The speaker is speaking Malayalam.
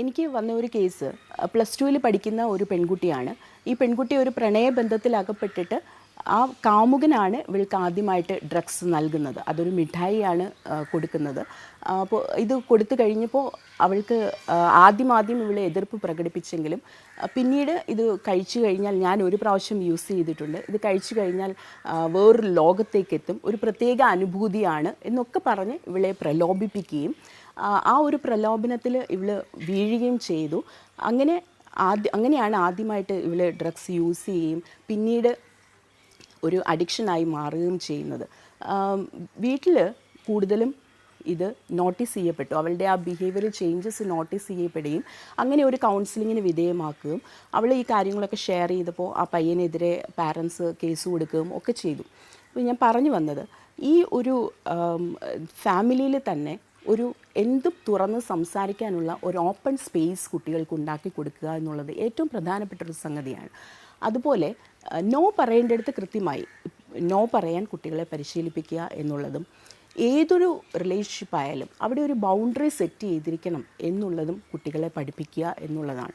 എനിക്ക് വന്ന ഒരു കേസ് പ്ലസ് ടുവിൽ പഠിക്കുന്ന ഒരു പെൺകുട്ടിയാണ്. ഈ പെൺകുട്ടി ഒരു പ്രണയബന്ധത്തിൽ അകപ്പെട്ടിട്ട് ആ കാമുകനാണ് ഇവൾക്ക് ആദ്യമായിട്ട് ഡ്രഗ്സ് നൽകുന്നത്. അതൊരു മിഠായിയാണ് കൊടുക്കുന്നത്. അപ്പോൾ ഇത് കൊടുത്തു കഴിഞ്ഞപ്പോൾ അവൾക്ക് ആദ്യമാദ്യം ആദ്യം ഇവളെ എതിർപ്പ് പ്രകടിപ്പിച്ചെങ്കിലും പിന്നീട് ഇത് കഴിച്ചു കഴിഞ്ഞാൽ ഞാൻ ഒരു പ്രാവശ്യം യൂസ് ചെയ്തിട്ടുണ്ട്. ഇത് കഴിച്ചു കഴിഞ്ഞാൽ വേറൊരു ലോകത്തേക്ക് എത്തും ഒരു പ്രത്യേക അനുഭൂതിയാണ് എന്നൊക്കെ പറഞ്ഞ് ഇവളെ പ്രലോഭിപ്പിക്കുകയും ആ ഒരു പ്രലോഭനത്തിൽ ഇവൾ വീഴുകയും ചെയ്തു. അങ്ങനെ ആദ്യ അങ്ങനെയാണ് ആദ്യമായിട്ട് ഇവൾ ഡ്രഗ്സ് യൂസ് ചെയ്യുകയും പിന്നീട് ഒരു അഡിക്ഷനായി മാറുകയും ചെയ്യുന്നത്. വീട്ടിൽ കൂടുതലും ഇത് നോട്ടീസ് ചെയ്യപ്പെട്ടു. അവളുടെ ആ ബിഹേവിയർ ചേഞ്ചസ് നോട്ടീസ് ചെയ്യപ്പെടുകയും അങ്ങനെ ഒരു കൗൺസിലിങ്ങിന് വിധേയമാക്കുകയും അവൾ ഈ കാര്യങ്ങളൊക്കെ ഷെയർ ചെയ്തപ്പോൾ ആ പയ്യനെതിരെ പാരൻസ് കേസ് കൊടുക്കുകയും ഒക്കെ ചെയ്തു. അപ്പോൾ ഞാൻ പറഞ്ഞു വന്നത് ഈ ഒരു ഫാമിലിയിൽ തന്നെ ഒരു എന്തും തുറന്ന് സംസാരിക്കാനുള്ള ഒരു ഓപ്പൺ സ്പേസ് കുട്ടികൾക്ക് ഉണ്ടാക്കി കൊടുക്കുക എന്നുള്ളത് ഏറ്റവും പ്രധാനപ്പെട്ട ഒരു സംഗതിയാണ്. അതുപോലെ നോ പറയേണ്ടടുത്ത് കൃത്യമായി നോ പറയാൻ കുട്ടികളെ പരിശീലിപ്പിക്കുക എന്നുള്ളതും ഏതൊരു റിലേഷൻഷിപ്പ് ആയാലും അവിടെ ഒരു ബൗണ്ടറി സെറ്റ് ചെയ്തിരിക്കണം എന്നുള്ളതും കുട്ടികളെ പഠിപ്പിക്കുക എന്നുള്ളതാണ്.